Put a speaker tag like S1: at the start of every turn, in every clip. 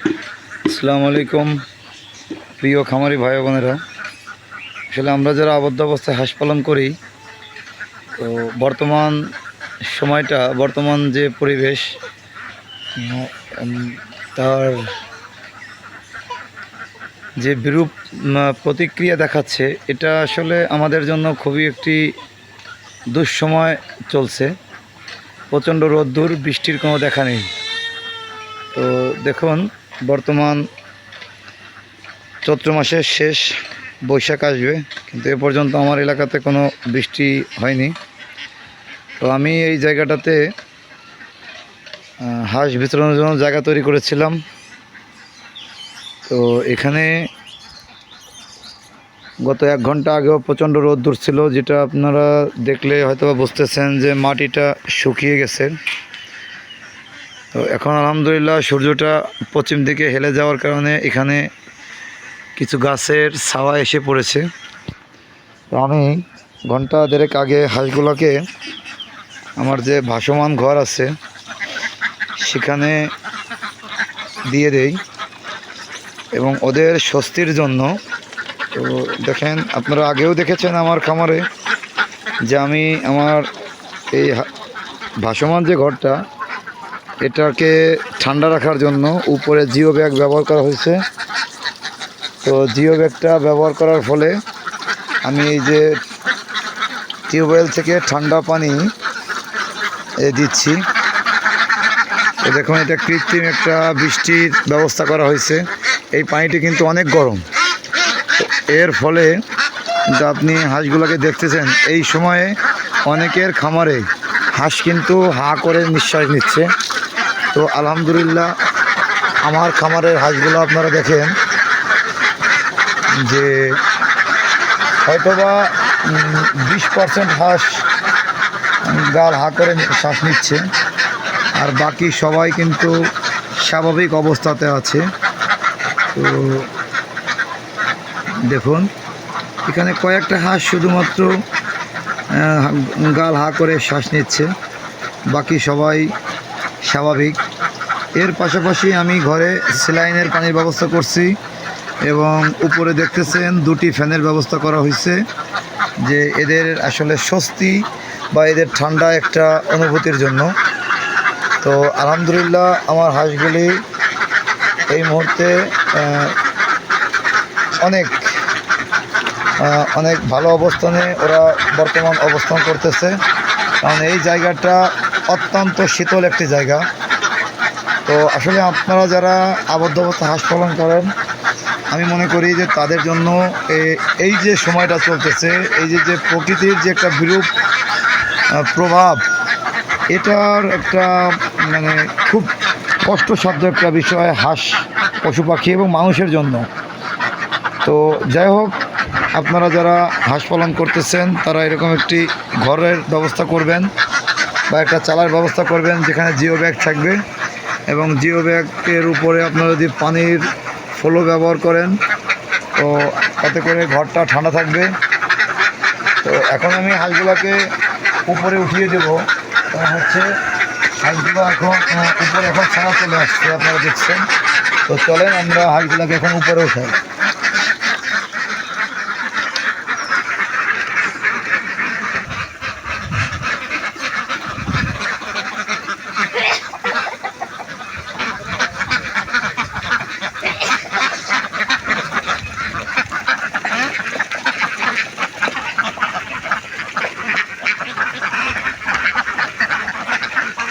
S1: আসসালামু আলাইকুম, প্রিয় খামারি ভাই বোনেরা। আসলে আমরা যারা আবদ্ধ অবস্থায় হাঁস পালন করি, তো বর্তমান সময়টা, বর্তমান যে পরিবেশ তার যে বিরূপ প্রতিক্রিয়া দেখাচ্ছে, এটা আসলে আমাদের জন্য খুবই একটি দুঃসময় চলছে। প্রচণ্ড রোদ্দুর, বৃষ্টির কোনো দেখা নেই। তো দেখুন বর্তমান চৈত্র মাসের শেষ বৈশাখ আসবে, কিন্তু এ পর্যন্ত আমার এলাকাতে কোনো বৃষ্টি হয়নি। তো আমি এই জায়গাটাতে হাঁস বিতরণের জন্য জায়গা তৈরি করেছিলাম। তো এখানে গত এক ঘণ্টা আগেও প্রচণ্ড রোদ্দুর ছিল যেটা আপনারা দেখলে হয়তো বুঝতেছেন যে মাটিটা শুকিয়ে গেছে। তো এখন আলহামদুলিল্লাহ সূর্যটা পশ্চিম দিকে হেলে যাওয়ার কারণে এখানে কিছু গাছের ছাওয়া এসে পড়েছে। তো আমি ঘণ্টা দেড়েক আগে হাঁসগুলোকে, আমার যে ভাসমান ঘর আছে, সেখানে দিয়ে দেই এবং ওদের স্বস্তির জন্য। তো দেখেন, আপনারা আগেও দেখেছেন আমার খামারে যে আমি আমার এই ভাসমান যে ঘরটা এটাকে ঠান্ডা রাখার জন্য উপরে জিও ব্যাগ ব্যবহার করা হয়েছে। তো জিও ব্যাগটা ব্যবহার করার ফলে আমি এই যে টিউবওয়েল থেকে ঠান্ডা পানি এ দিচ্ছি। দেখুন, এটা কৃত্রিম একটা বৃষ্টির ব্যবস্থা করা হয়েছে। এই পানিটি কিন্তু অনেক গরম। এর ফলে আপনি হাঁসগুলোকে দেখতেছেন, এই সময়ে অনেকের খামারে হাঁস কিন্তু হা করে নিঃশ্বাস নিচ্ছে। তো আলহামদুলিল্লাহ, আমার খামারের হাঁসগুলো আপনারা দেখেন যে হয়তোবা বিশ পার্সেন্ট হাঁস গাল হা করে শ্বাস নিচ্ছে, আর বাকি সবাই কিন্তু স্বাভাবিক অবস্থাতে আছে। তো দেখুন, এখানে কয়েকটা হাঁস শুধুমাত্র গাল হা করে শ্বাস নিচ্ছে, বাকি সবাই স্বাভাবিক। এর পাশাপাশি আমি ঘরে সেলাইনের পানির ব্যবস্থা করছি এবং উপরে দেখতেছেন দুটি ফ্যানের ব্যবস্থা করা হয়েছে যে এদের আসলে স্বস্তি বা এদের ঠান্ডা একটা অনুভূতির জন্য। তো আলহামদুলিল্লাহ আমার হাঁসগুলি এই মুহূর্তে অনেক অনেক ভালো অবস্থানে ওরা বর্তমান অবস্থান করতেছে। কারণ এই জায়গাটা অত্যন্ত শীতল একটি জায়গা। তো আসলে আপনারা যারা আবদ্ধ অবস্থা হাঁস পালন করেন, আমি মনে করি যে তাদের জন্য এই যে সময়টা চলতেছে, এই যে যে প্রকৃতির যে একটা বিরূপ প্রভাব, এটার একটা মানে খুব কষ্টসাধ্য একটা বিষয় হাঁস, পশু পাখি এবং মানুষের জন্য। তো যাই হোক, আপনারা যারা হাঁস পালন করতেছেন, তারা এরকম একটি ঘরের ব্যবস্থা করবেন। বা একটা চালার ব্যবস্থা করবেন যেখানে জিও ব্যাগ থাকবে এবং জিও ব্যাগের উপরে আপনারা যদি পানির ফলো ব্যবহার করেন, তো তাতে করে ঘরটা ঠান্ডা থাকবে। তো এখন আমি হাঁসগুলোকে উপরে উঠিয়ে দেব। কারণ হচ্ছে হাঁসগুলো এখন উপরে এখন ছাড়া চলে আসছে, আপনারা দেখছেন। তো চলেন, আমরা হাঁসগুলোকে এখন উপরে উঠাই।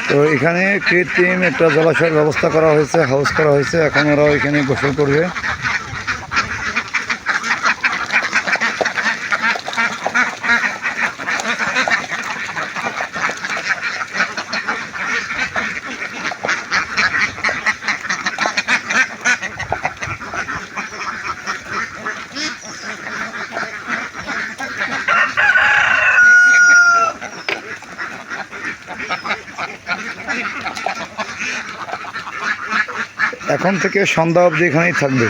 S1: তো এখানে কৃত্রিম একটা জলাশয়ের ব্যবস্থা করা হয়েছে হাউস করা হয়েছে। এখন ওরা এখানে গোসল করবে। এখন থেকে সন্ধ্যা অবধি এখানেই থাকবে।